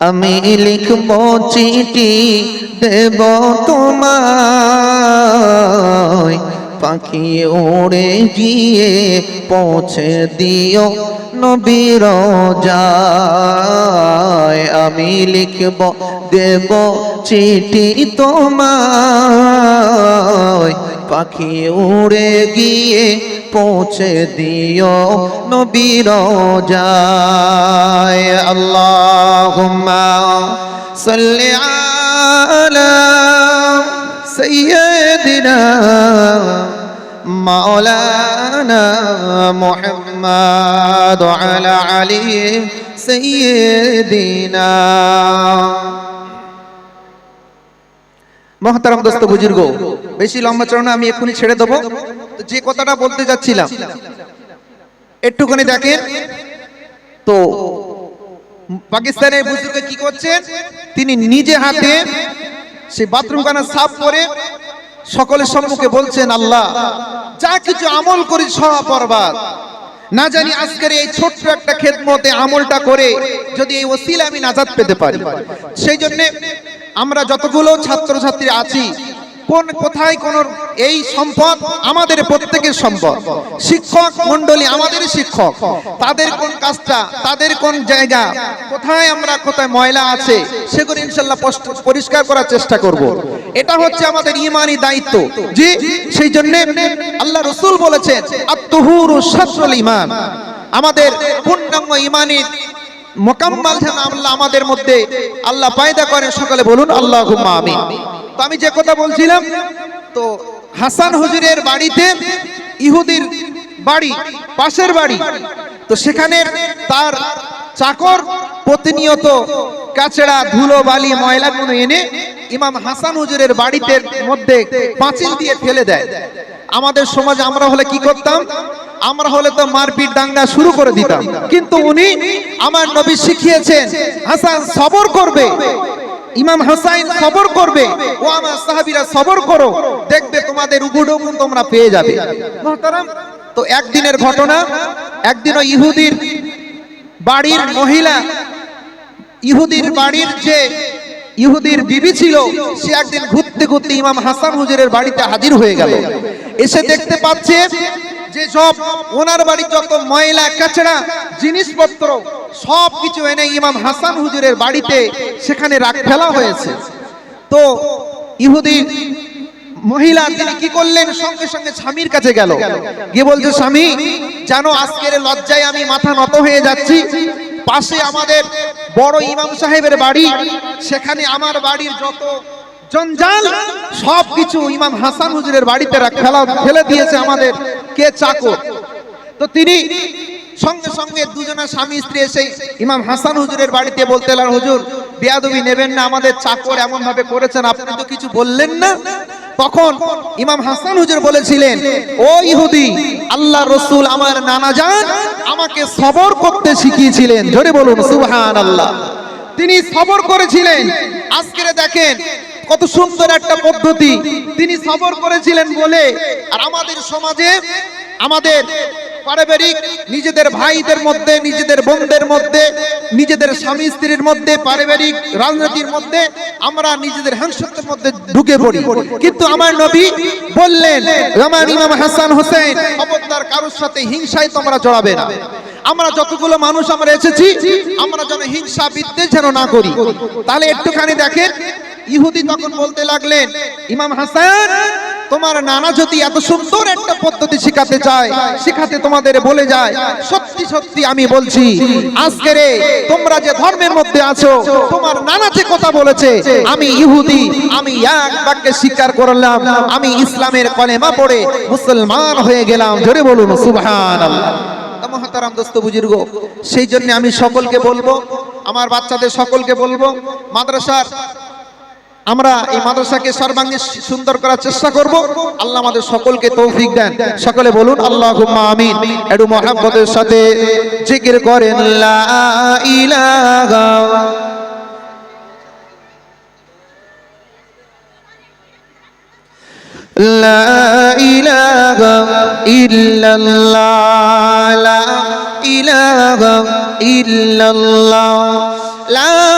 আমি লিখব চিঠি দেব তোমায়। পাখি ওড়ে গিয়ে পৌঁছে দিও নবীর যায়। আমি লিখব, দেব চিঠি তোমায়। পাখি উড়ে গিয়ে পৌঁছে দিও নবীর যায় সাল্লি আলা মহতারাম দোস্ত বুজুর্গ, বেশি লম্বা চরণে আমি এক্ষুনি ছেড়ে দেবো। যে কথাটা বলতে যাচ্ছিলাম, একটুখানি দেখেন। তো পাকিস্তানের বুজুর্গ কি করছেন তিনি নিজে হাতে সে বাথরুম খানা সাফ করে সকলের সম্মুখে বলছেন, আল্লাহ, যা কিছু আমল করি সব বরবাদ। না জানি আজকের এই ছোট্ট একটা খেদমতে আমলটা করে যদি এই ওসিলা আমি নাজাদ পেতে পারি। সেই জন্যে আমরা যতগুলো ছাত্রছাত্রী আছি কোন কোথায় কোন এই সম্পদ আমাদের প্রত্যেকের সম্পদ। শিক্ষক মন্ডলী আমাদের শিক্ষক। তাদের কোন কাজটা, তাদের কোন জায়গা, কোথায় আমরা, কোথায় ময়লা আছে, সেগুলো ইনশাল্লাহ পরিষ্কার করার চেষ্টা করব। এটা হচ্ছে আমাদের ইমানি দায়িত্ব। জি, সেই জন্য আল্লাহ রসুল বলেছেন আত্মহুর শাস্ত্রল ইমান আমাদের পূর্ণাঙ্গ ইমানি মোকাম্মাল আমাদের মধ্যে আল্লাহ পায়দা করেন। সকালে বলুন আল্লাহ আমিন। তো আমি যে কথা বলছিলাম, তো হাসান হুজুরের বাড়িতে ইহুদির বাড়ি, পাশের বাড়ি, তো সেখানে তার চাকর প্রতিনিয়ত কাচড়া ধুলো, বালি, ময়লাগুলো এনে ইমাম হাসান হুজুরের বাড়িতে মধ্যে পাঁচিল দিয়ে ফেলে দেয়। আমাদের সমাজে আমরা হলে কি করতাম? আমরা হলে তো মারপিট দাঙ্গা শুরু করে দিতাম। কিন্তু উনি আমার নবী শিখিয়েছেন, হাসান সবর করবে। ইমাম হাসাইন সবর করবে। ও আমার সাহাবিরা সবর করো। দেখবে তোমাদের উগুডুগুন তোমরা পেয়ে যাবে। মহতারাম তো একদিনের ঘটনা একদিন ইহুদির বাড়ির মহিলা ইহুদির বাড়ির যে ইহুদির বিবি ছিল, সে একদিন ঘুরতে ঘুরতে ইমাম হাসান হুজুরের বাড়িতে হাজির হয়ে গেল। এসে দেখতে পাচ্ছে যে সব ওনার বাড়ির যত ময়লা কাচড়া জিনিসপত্র, সব কিছু এনে ইমাম হাসান হুজুরের বাড়িতে সেখানে রাখ ফেলা হয়েছে। তো ইহুদি মহিলা তিনি কি করলেন? সঙ্গে সঙ্গে স্বামীর কাছে গেল। গিয়ে বলছে, স্বামী, জানো আজকের লজ্জায় আমি মাথা নত হয়ে যাচ্ছি। পাশে আমাদের বড় ইমাম সাহেবের বাড়ি। সেখানে আমার বাড়ির যত জঞ্জাল সব কিছু ইমাম হাসান হুজুরের বাড়িতে খেলা ফেলা ফেলে দিয়েছে আমাদের কে চাকর। তো তিনি সঙ্গে সঙ্গে দুজনা স্বামী স্ত্রী এসে ইমাম হাসান হুজুরের বাড়িতে বলতে লাগলেন হুজুর, বিয়াদবি নেবেন না, আমাদের চাকর এমন ভাবে করেছেন, আপনি তো কিছু বললেন না? তখন ইমাম হাসান হুজুর বলেছিলেন, ও ইহুদি, আল্লাহ রসুল আমার নানা যান আমাকে সবর করতে শিখিয়েছিলেন। ধরে বলুন সুবহান আল্লাহ তিনি সবর করেছিলেন। আজকে দেখেন কত সুন্দর একটা পদ্ধতি। তিনি সবর করেছিলেন বলে, আর আমাদের সমাজে, আমাদের পারিবারিক নিজেদের ভাইদের মধ্যে, নিজেদের বোনদের মধ্যে, নিজেদের স্বামী স্ত্রীর মধ্যে, পারিবারিক রাজনীতির মধ্যে আমরা নিজেদের হাংসত্বের মধ্যে ঢুকে পড়ি। কিন্তু আমার নবী বললেন, আমার ইমাম হাসান হোসেন, খবরদার কারোর সাথে হিংসায় তোমরা জড়াবে না। আমরা যতগুলো মানুষ আমরা এসেছি, আমরা যেন হিংসা বিদ্বেষ যেন না করি। তাহলে একটুখানি দেখেন, ইহুদি তখন বলতে লাগলেন, ইমাম হাসান তোমার নানা যদি এত সুন্দর একটা পদ্ধতি শিখাতে চায়, শিখাতে তোমাদের বলে যায়, সত্যি সত্যি আমি বলছি, আজকে রে তোমরা যে ধর্মের মধ্যে আছো, তোমার নানা যে কথা বলেছে, আমি ইহুদি, আমি এক বাক্যে স্বীকার করলাম, আমি ইসলামের কলেমা পড়ে মুসলমান হয়ে গেলাম। জোরে বলুন, সুবহানাল্লাহ। মহাতারাম দোস্ত বুজুর্গ, সেই জন্য আমি সকলকে বলব, আমার বাচ্চাদের সকলকে বলব, মাদ্রাসার আমরা এই মাদ্রাসাকে সর্বাঙ্গে সুন্দর করার চেষ্টা করব। আল্লাহ আমাদের সকলকে তৌফিক দেন। সকলে বলুন আল্লাহ আমিন। একটু মহাব্বতের সাথে জিকির করেন, লা ইলাহা لا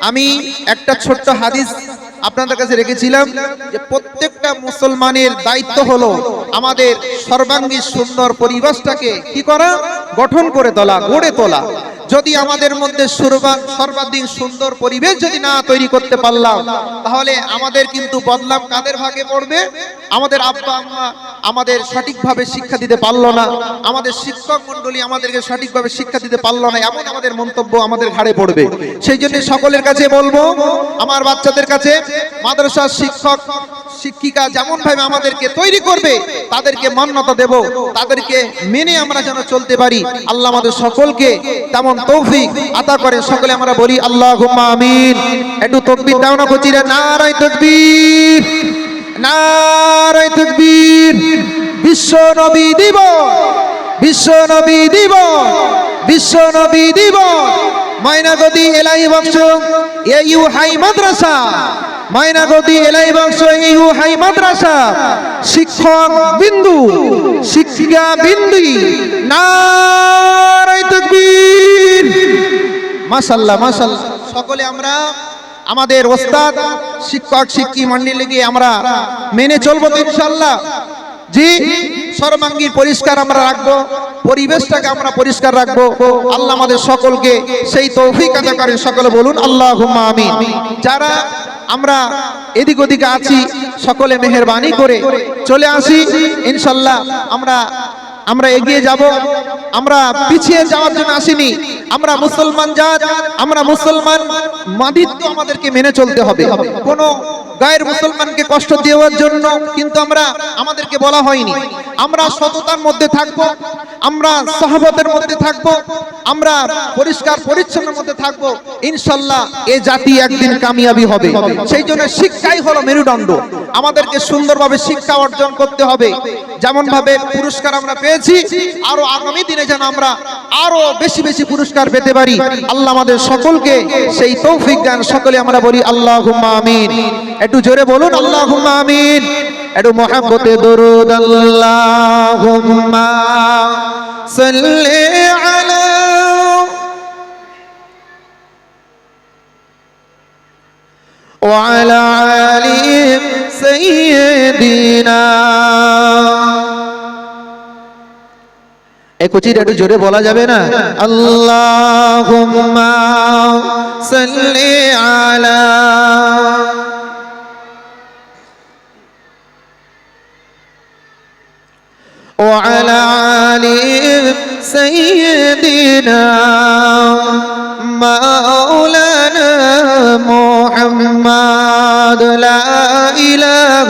আমি একটা ছোট্ট হাদিস আপনাদের কাছে রেখেছিলাম যে প্রত্যেকটা মুসলমানের দায়িত্ব হলো আমাদের সর্বাঙ্গী সুন্দর পরিবেশটাকে কি করা? গঠন করে তোলা, গড়ে তোলা। যদি আমাদের মধ্যে সর্বা- সর্বাধিক সুন্দর পরিবেশ যদি না তৈরি করতে পারলাম, তাহলে আমাদের কিন্তু বদলাম কাদের ভাগে পড়বে? আমাদের আব্বা আম্মা আমাদের সঠিকভাবে শিক্ষা দিতে পারল না। আমাদের শিক্ষক মণ্ডলী আমাদেরকে সঠিকভাবে শিক্ষা দিতে পারল না। এমন আমাদের মন্তব্য আমাদের ঘাড়ে পড়বে। সেই জন্য সকলের কাছে বলব, আমার বাচ্চাদের কাছে মাদ্রাসার শিক্ষক, শিক্ষিকা যেমন ভাবে আমাদেরকে তৈরি করবে, তাদেরকে মান্যতা দেব, তাদেরকে মেনে আমরা যেন চলতে পারি। আল্লাহ আমাদের সকলকে তেমন তৌফিক আতা করে সকলে আমরা বলি আল্লাহ আমিন। একটু তকবির দাও না কচিরা, নারায় তকবীর। নারায় তকবীর। বিশ্ব নবী দিবস বিশ্ব নবী দিব। বিশ্ব নবী দিবস ময়নাগদি এলাই বংশ ইউ হাই মাদ্রাসা। ময়নাগদি এলাই বংশ ইউ হাই মাদ্রাসা। শিক্ষক বিন্দু, শিক্ষিকা বিন্দু। নারায় তকবীর। মাশাল্লাহ মাশাল্লাহ। সকলে আমরা আমাদের ওস্তাদ, শিক্ষক, শিক্ষী মন্ডলীকে আমরা মেনে চলবো তো ইনশাল্লাহ জি, সর্বাঙ্গীর পরিষ্কার আমরা রাখব, পরিবেশটাকে আমরা পরিষ্কার রাখব। আল্লাহ আমাদের সকলকে সেই তৌফিক আদা করেন। সকলে বলুন আল্লাহ আমিন। যারা আমরা এদিক ওদিকে আছি, সকলে মেহরবানি করে চলে আসি। ইনশাল্লাহ আমরা আমরা এগিয়ে যাব। আমরা পিছিয়ে যাওয়ার জন্য আসিনি। আমরা মুসলমান জাত, আমরা মুসলমান মাদিত্য আমাদেরকে মেনে চলতে হবে। কোনো গায়ের মুসলমানকে কষ্ট দেওয়ার জন্য কিন্তু আমরা আমাদেরকে বলা হয়নি। আমরা সততার মধ্যে থাকব, আমরা সহবতের মধ্যে থাকব, আমরা পরিষ্কার পরিচ্ছন্নের মধ্যে থাকব। ইনশাল্লাহ এ জাতি একদিন কামিয়াবি হবে। সেই জন্য শিক্ষাই হলো মেরুদণ্ড। আমাদেরকে সুন্দরভাবে শিক্ষা অর্জন করতে হবে। যেমন ভাবে পুরস্কার আমরা পেয়েছি আরো আগামী দিনে যেন আমরা আরো বেশি বেশি পুরস্কার পেতে পারি আল্লাহ আমাদের সকলকে সেই তৌফিক দান সকলে আমরা বলি আল্লাহ আমিন একটু জোরে বলুন আল্লাহ আমিন একটু মহাব্বতে দরুদ আল্লাহুম্মা সাল্লি আলা وعلى آل سيدنا একুচির একটু জোরে বলা যাবে না আল্লাহুম্মা সাল্লি আলা وعلى آل سيدنا مولانا محمد لا إله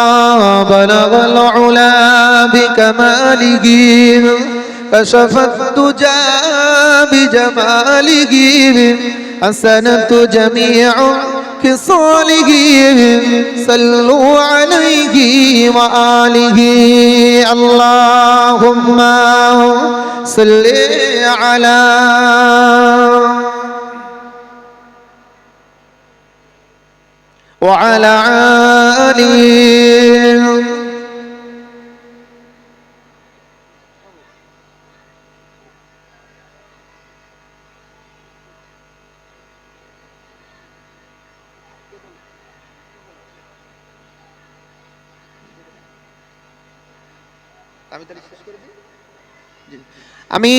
بلغ العلا بكماله كشف الدجى بجماله حسنت جميع خصاله صلوا عليه وآله اللهم صل على وعلى آله আমি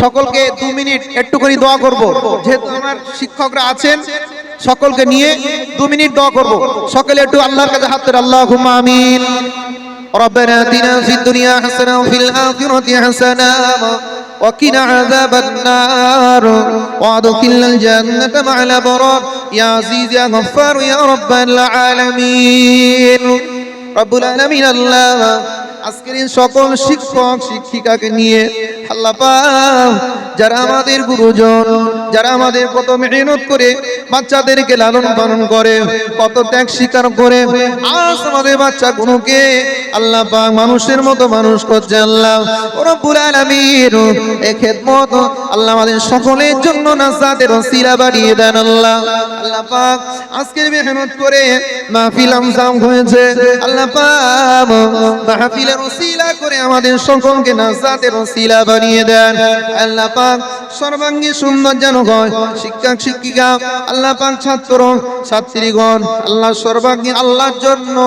সকলকে দু মিনিট একটু করে দোয়া করব যেহেতু আমার শিক্ষকরা আছেন সকলকে নিয়ে দু মিনিট দোয়া করব সকলে একটু আল্লাহর কাছে হাত ধরে আল্লাহ আমিন ربنا اتنا في الدنيا حسنه وفي الاخره حسنه وقنا عذاب النار وادخلنا الجنة مع الأبرار يا عزيز يا غفار يا رب العالمين رب العالمين الله আজকের সকল শিক্ষক শিক্ষিকাকে নিয়ে আল্লাহ যারা আমাদের গুরুজন, যারা আমাদের কত মেহনত করে বাচ্চাদেরকে লালন পালন করে, কত ত্যাগ স্বীকার করে, আজ আমাদের বাচ্চা গুলোকে আল্লাহ পাক মানুষের মতো মানুষ করছে আল্লাহ। রব্বুল আলামিন এই খেদমত আল্লাহ আমাদের সকলের জন্য নাজাতের ওসিলা বাড়িয়ে দেন আল্লাহ। আল্লাহ পাক আজকের মেহনত করে মাহফিল আমজাম হয়েছে। আল্লাহ পাক মাহফিলের ওসিলা করে আমাদের সকলকে নাজাতের ওসিলা বানিয়ে দেন। আল্লাহ পাক সর্বাঙ্গী সুন্দর যেন হয় শিক্ষক, শিক্ষিকা, আল্লাহ পাক ছাত্র, ছাত্রীগণ, আল্লাহ সর্বাঙ্গী, আল্লাহর জন্য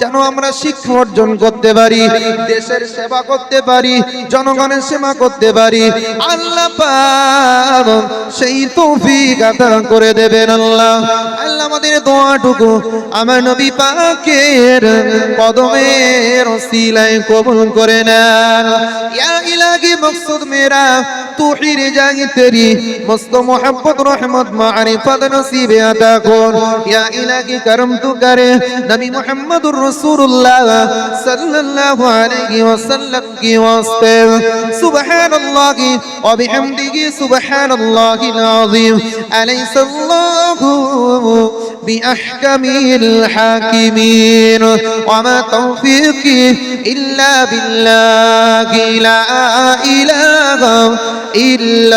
যেন আমরা শিক্ষা অর্জন করতে পারি, দেশের সেবা করতে পারি, জনগণের সেবা করতে পারি। আল্লাহ পাক সেই তৌফিক আতা করে দেবেন আল্লাহ। আল্লাহ আমাদের দোয়াটুকু আমার নবী পাকের কদমের ওসিলায় কবুল করে নেন। ইয়া ইলাহি মকসুদ, মেরা তু হির জাহি তেরি মস্ত মোহাম্মত রহমত মারিফত নসিব আতা কর ইয়া ইলাহি করম তু করে নবী মুহাম্মদুর রাসূলুল্লাহ সাল্লাল্লাহু আলাইহি ওয়াসাল্লাম কি ওয়াস্তে সুবহানাল্লাহি ওয়া বিহামদিহি সুবহানাল্লাহিল আযীম আলাইসা আল্লাহু بأحكم الحاكمين وما توفيقي إلا بالله لا إله إلا